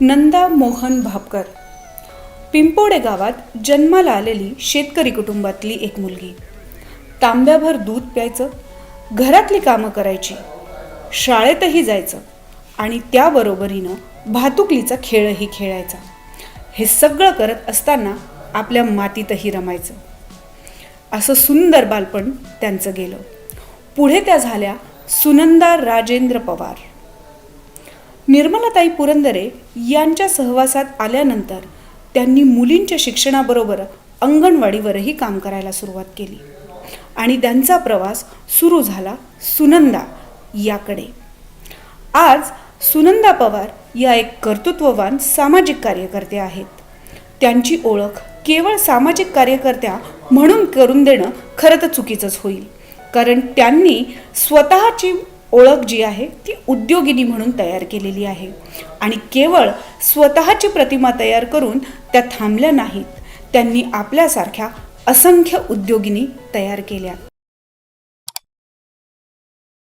नंदा मोहन भापकर. पिंपोडे गावात जन्माला आलेली शेतकरी कुटुंबातली एक मुलगी. तांब्याभर दूध प्यायचं घरातली कामं करायची शाळेतही जायचं आणि त्याबरोबरीनं भातुकलीचा खेळही खेळायचा. हे सगळं करत असताना आपल्या मातीतही रमायचं. असं सुंदर बालपण त्यांचं गेलं. पुढे त्या झाल्या सुनंदा राजेंद्र पवार. निर्मलाताई पुरंदरे यांच्या सहवासात आल्यानंतर त्यांनी मुलींच्या शिक्षणाबरोबर अंगणवाडीवरही काम करायला सुरुवात केली. आणि त्यांचा प्रवास सुरू झाला सुनंदा याकडे. आज सुनंदा पवार या एक कर्तृत्ववान सामाजिक कार्यकर्ते आहेत. त्यांची ओळख केवळ सामाजिक कार्यकर्त्या म्हणून करून देणं खरं तर चुकीचंच होईल. कारण त्यांनी स्वतःची ओळख जी आहे ती उद्योगिनी म्हणून तयार केलेली आहे. आणि केवळ स्वतःची प्रतिमा तयार करून त्या थांबल्या नाहीत त्यांनी आपल्यासारख्या असंख्य उद्योगिनी तयार केल्या.